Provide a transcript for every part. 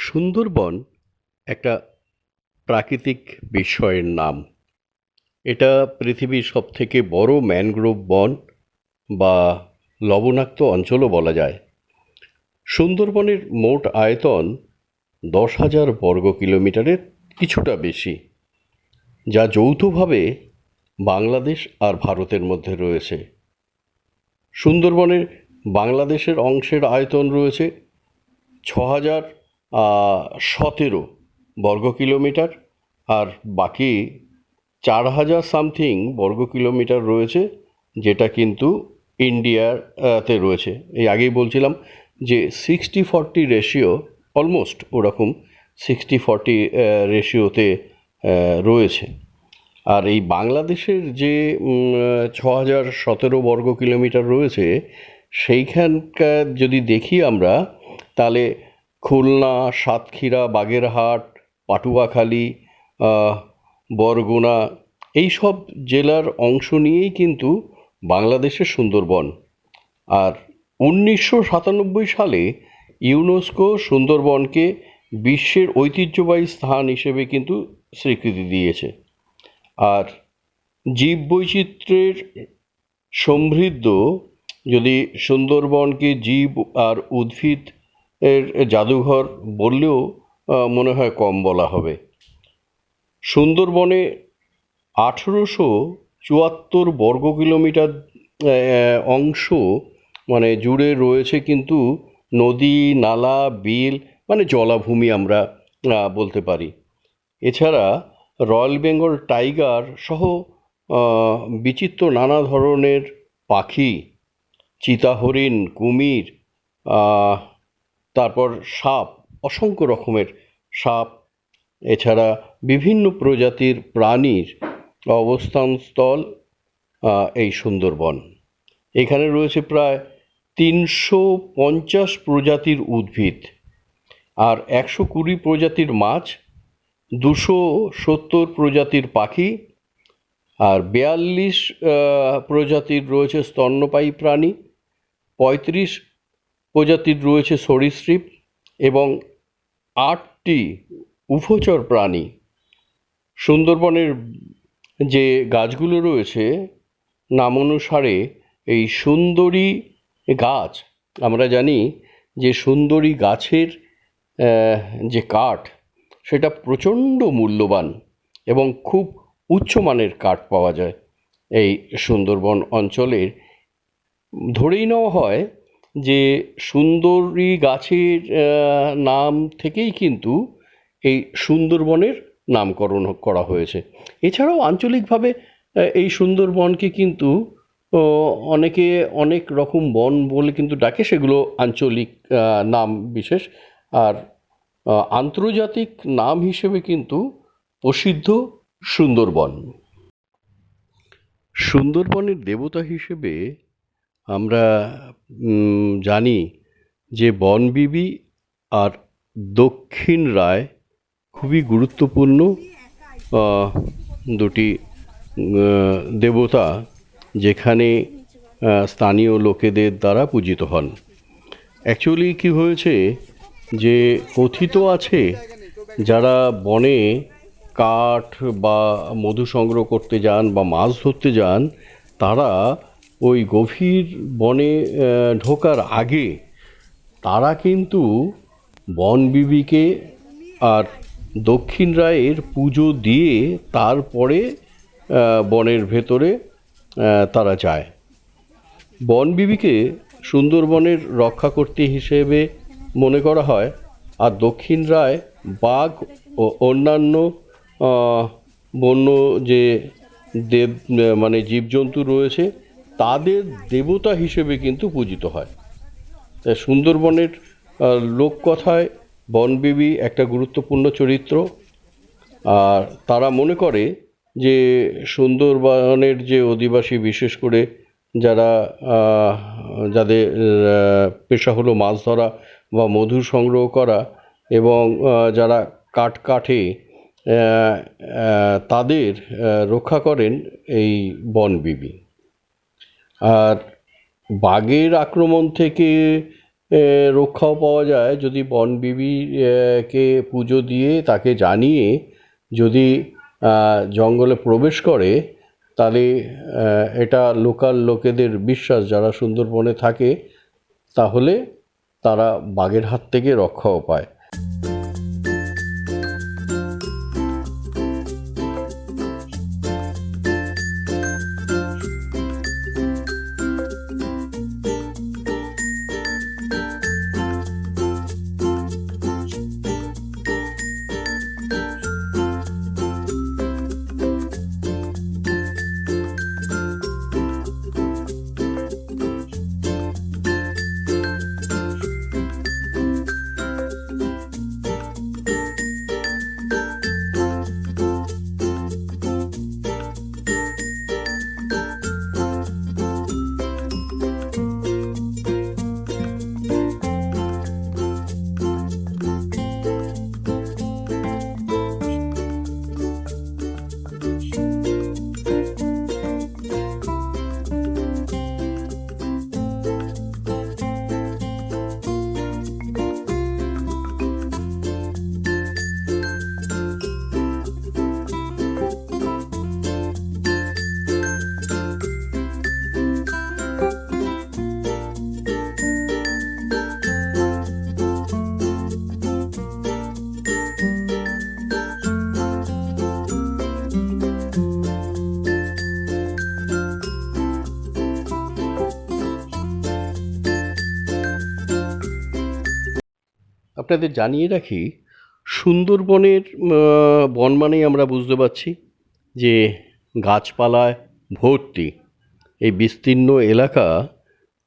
সুন্দরবন একটা প্রাকৃতিক বিষয়ের নাম। এটা পৃথিবীর সবথেকে বড় ম্যানগ্রোভ বন বা লবণাক্ত অঞ্চলও বলা যায়। সুন্দরবনের মোট আয়তন দশ হাজার বর্গ কিলোমিটারের কিছুটা বেশি, যা যৌথভাবে বাংলাদেশ আর ভারতের মধ্যে রয়েছে। সুন্দরবনের বাংলাদেশের অংশের আয়তন রয়েছে ছ হাজার সতেরো বর্গ কিলোমিটার আর বাকি চার হাজার সামথিং বর্গ কিলোমিটার রয়েছে, যেটা কিন্তু ইন্ডিয়াতে রয়েছে। এই আগেই বলছিলাম যে সিক্সটি ফর্টি রেশিও, অলমোস্ট ওরকম সিক্সটি ফর্টি রেশিওতে রয়েছে। আর এই বাংলাদেশের যে ছ হাজার সতেরো বর্গ কিলোমিটার রয়েছে, সেইখানকার যদি দেখি আমরা, তাহলে খুলনা, সাতক্ষীরা, বাগেরহাট, পাটুয়াখালী বরগুনা এই সব জেলার অংশ নিয়েই কিন্তু বাংলাদেশের সুন্দরবন। আর উনিশশো সাতানব্বই সালে ইউনেস্কো সুন্দরবনকে বিশ্বের ঐতিহ্যবাহী স্থান হিসেবে কিন্তু স্বীকৃতি দিয়েছে। আর জীববৈচিত্র্যের সমৃদ্ধ যদি সুন্দরবনকে জীব আর উদ্ভিদ এর জাদুঘর বললেও মনে হয় কম বলা হবে। সুন্দরবনে আঠেরোশো চুয়াত্তর বর্গ কিলোমিটার অংশ মানে জুড়ে রয়েছে কিন্তু নদী, নালা, বিল মানে জলাভূমি আমরা বলতে পারি। এছাড়া রয়্যাল বেঙ্গল টাইগার সহ বিচিত্র নানা ধরনের পাখি চিতা হরিণ কুমির তারপর সাপ, অসংখ্য রকমের সাপ। এছাড়া বিভিন্ন প্রজাতির প্রাণীর অবস্থানস্থল এই সুন্দরবন। এখানে রয়েছে প্রায় তিনশো পঞ্চাশ প্রজাতির উদ্ভিদ আর একশো কুড়ি প্রজাতির মাছ, দুশো সত্তর প্রজাতির পাখি আর বিয়াল্লিশ প্রজাতির রয়েছে স্তন্যপায়ী প্রাণী, পঁয়ত্রিশ প্রজাতির রয়েছে সরীসৃপ এবং আটটি উভচর প্রাণী। সুন্দরবনের যে গাছগুলো রয়েছে, নাম অনুসারে এই সুন্দরী গাছ, আমরা জানি যে সুন্দরী গাছের যে কাঠ, সেটা প্রচণ্ড মূল্যবান এবং খুব উচ্চমানের কাঠ পাওয়া যায়। এই সুন্দরবন অঞ্চলের, ধরেই নেওয়া হয় যে সুন্দরী গাছের নাম থেকেই কিন্তু এই সুন্দরবনের নামকরণ করা হয়েছে। এছাড়াও আঞ্চলিকভাবে এই সুন্দরবনকে কিন্তু অনেকে অনেক রকম বন বলে কিন্তু ডাকে, সেগুলো আঞ্চলিক নাম বিশেষ। আর আন্তর্জাতিক নাম হিসেবে কিন্তু প্রসিদ্ধ সুন্দরবন। সুন্দরবনের দেবতা হিসেবে আমরা জানি যে বনবিবি আর দক্ষিণ রায় খুবই গুরুত্বপূর্ণ দুটি দেবতা যেখানে স্থানীয় লোকেদের দ্বারা পূজিত হন। অ্যাকচুয়ালি কি হয়েছে যে কথিত আছে যারা বনে কাঠ বা মধু সংগ্রহ করতে যান বা মাছ ধরতে যান, তারা ওই গভীর বনে ঢোকার আগে তারা কিন্তু বনবিবিকে আর দক্ষিণ রায়ের পুজো দিয়ে তারপরে বনের ভেতরে তারা যায়। বনবিবিকে সুন্দরবনের রক্ষা করতে হিসেবে মনে করা হয়, আর দক্ষিণ রায় বাঘ ও অন্যান্য বন্য যে দেব মানে জীবজন্তু রয়েছে তাদের দেবতা হিসেবে কিন্তু পূজিত হয়। তাই সুন্দরবনের লোককথায় বনবিবি একটা গুরুত্বপূর্ণ চরিত্র। আর তারা মনে করে যে সুন্দরবনের যে অধিবাসী, বিশেষ করে যারা যাদের পেশা হলো মাছ ধরা বা মধু সংগ্রহ করা এবং যারা কাঠ কাঠে তাদের রক্ষা করেন এই বনবিবি আর বাঘের আক্রমণ থেকে রক্ষাও পাওয়া যায় যদি বনবিবি কে পুজো দিয়ে তাকে জানিয়ে যদি জঙ্গলে প্রবেশ করে, তাহলে এটা লোকাল লোকেদের বিশ্বাস যারা সুন্দরবনে থাকে, তাহলে তারা বাঘের হাত থেকে রক্ষাও পায়। আপনাদের জানিয়ে রাখি, সুন্দরবনের বন মানেই আমরা বুঝতে পারছি যে গাছপালায় ভর্তি। এই বিস্তীর্ণ এলাকা,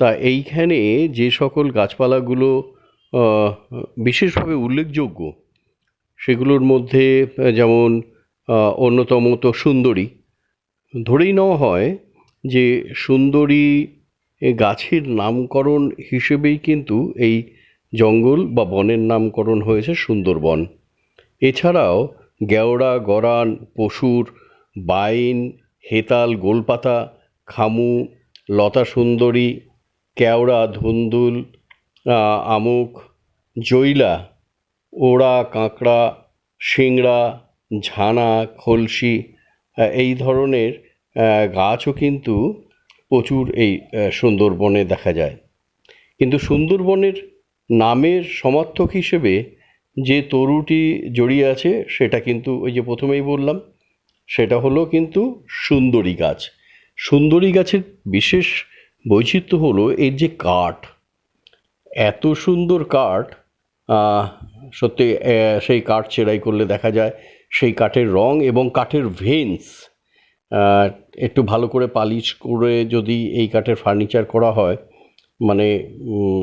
তা এইখানে যে সকল গাছপালাগুলো বিশেষভাবে উল্লেখযোগ্য, সেগুলোর মধ্যে, যেমন অন্যতম তো সুন্দরী। ধরেই নেওয়া হয় যে সুন্দরী গাছের নামকরণ হিসেবেই কিন্তু এই জঙ্গল বা বনের নামকরণ হয়েছে সুন্দরবন। এছাড়াও গেওড়া, গরান, পশুর, বাইন, হেতাল, গোলপাতা, খামু লতা সুন্দরী কেওড়া, ধুন্দুল আমুক জৈলা ওড়া, কাঁকড়া শিংড়া ঝানা, খলসি এই ধরনের গাছও কিন্তু প্রচুর এই সুন্দরবনে দেখা যায়। কিন্তু সুন্দরবনের নামের সমর্থক হিসেবে যে তরুটি জড়িয়ে আছে, সেটা কিন্তু ওই যে প্রথমেই বললাম, সেটা হলো কিন্তু সুন্দরী গাছ। সুন্দরী গাছের বিশেষ বৈচিত্র্য হলো এর যে কাঠ। এত সুন্দর কাঠ সত্যি সেই কাঠ চেরাই করলে দেখা যায় সেই কাঠের রং এবং কাঠের ভেন্স একটু ভালো করে পালিশ করে যদি এই কাঠের ফার্নিচার করা হয় মানে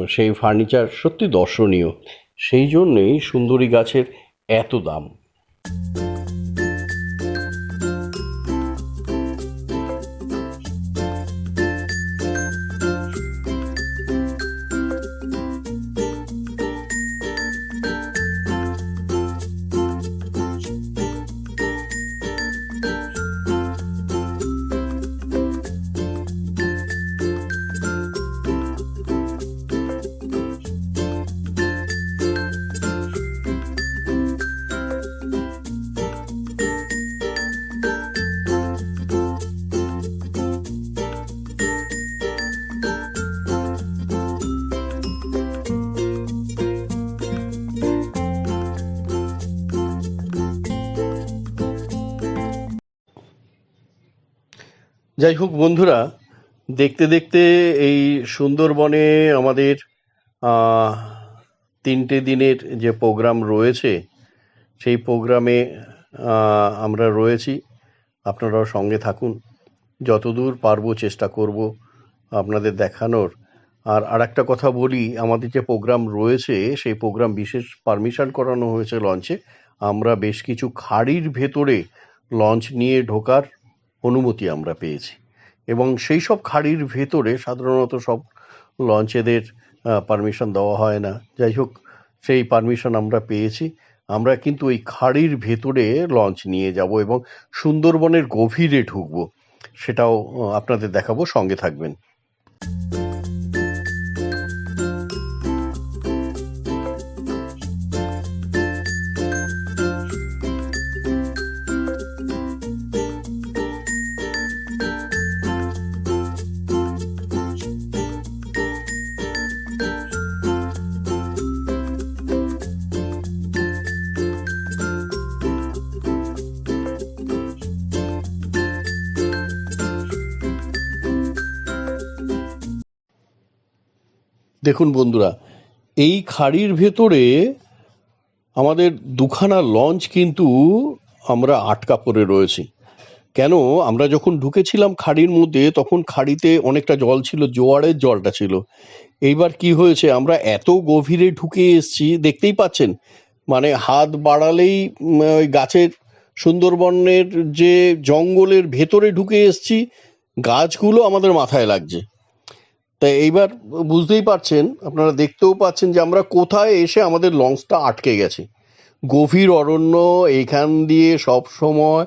সেই ফার্নিচার সত্যি দর্শনীয়। সেই জন্যেই সুন্দরী গাছের এত দাম। যাই হোক, বন্ধুরা, দেখতে দেখতে এই সুন্দরবনে আমাদের তিনটে দিনের যে প্রোগ্রাম রয়েছে, সেই প্রোগ্রামে আমরা রয়েছি। আপনারাও সঙ্গে থাকুন। যতদূর পারব চেষ্টা করব আপনাদের দেখানোর। আর আরেকটা কথা বলি, আমাদের যে প্রোগ্রাম রয়েছে, সেই প্রোগ্রাম বিশেষ পারমিশন করানো হয়েছে লঞ্চে। আমরা বেশ কিছু খাড়ির ভেতরে লঞ্চ নিয়ে ঢোকার অনুমতি আমরা পেয়েছি। এবং সেই সব খাড়ির ভেতরে সাধারণত সব লঞ্চেদের পারমিশন দেওয়া হয় না। যাই হোক, সেই পারমিশন আমরা পেয়েছি। আমরা কিন্তু ওই খাড়ির ভেতরে লঞ্চ নিয়ে যাব এবং সুন্দরবনের গভীরে ঢুকবো। সেটাও আপনাদের দেখাবো। সঙ্গে থাকবেন। দেখুন বন্ধুরা, এই খাড়ির ভেতরে আমাদের দুখানা লঞ্চ কিন্তু আমরা আটকা পড়ে রয়েছি। কেন? আমরা যখন ঢুকেছিলাম খাড়ির মধ্যে, তখন খাড়িতে অনেকটা জল ছিল, জোয়ারের জলটা ছিল। এইবার কি হয়েছে? আমরা এত গভীরে ঢুকে এসেছি, দেখতেই পাচ্ছেন? মানে হাত বাড়ালেই ওই গাছের সুন্দরবনের যে জঙ্গলের ভেতরে ঢুকে এসেছি, গাছগুলো আমাদের মাথায় লাগছে। তাই এইবার বুঝতেই পারছেন, আপনারা দেখতেও পাচ্ছেন যে আমরা কোথায় এসে আমাদের লঞ্চটা আটকে গেছে। গভীর অরণ্য এইখান দিয়ে সব সময়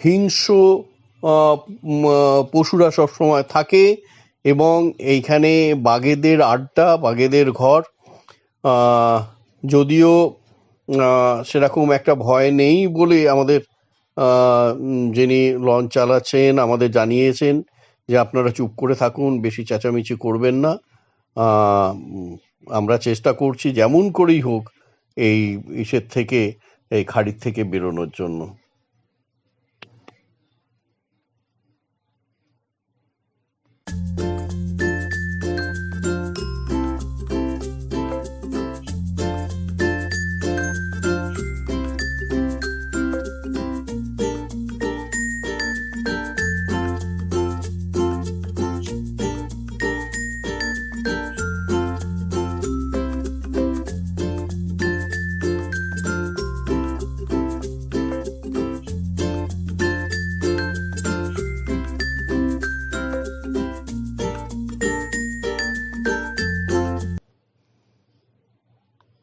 হিংস্র পশুরা সব সময় থাকে এবং এইখানে বাঘেদের আড্ডা, বাঘেদের ঘর যদিও সেরকম একটা ভয় নেই বলে আমাদের যিনি লঞ্চ চালাচ্ছেন, আমাদের জানিয়েছেন। যে আপনারা চুপ করে থাকুন, বেশি চেঁচামেচি করবেন না। আমরা চেষ্টা করছি যেমন করেই হোক এই ইসের থেকে, এই খাড়ির থেকে বেরোনোর জন্য।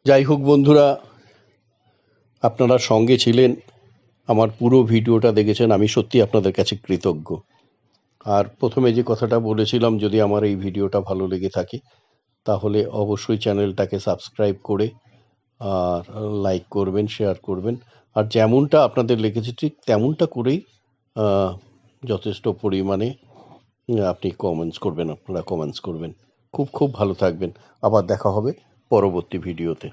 যাই হোক বন্ধুরা, আপনারা সঙ্গে ছিলেন, আমার পুরো ভিডিওটা দেখেছেন, আমি সত্যি আপনাদের কাছে কৃতজ্ঞ। আর প্রথমে যে কথাটা বলেছিলাম, যদি আমার এই ভিডিওটা ভালো লেগে থাকে, তাহলে অবশ্যই চ্যানেলটাকে সাবস্ক্রাইব করে, আর লাইক করবেন, শেয়ার করবেন। আর যেমনটা আপনাদের লেগেছে, ঠিক তেমনটা করেই যথেষ্ট পরিমাণে, আপনি কমেন্টস করবেন, আপনারা কমেন্টস করবেন। খুব খুব ভালো থাকবেন। আবার দেখা হবে পরবর্তী ভিডিওতে।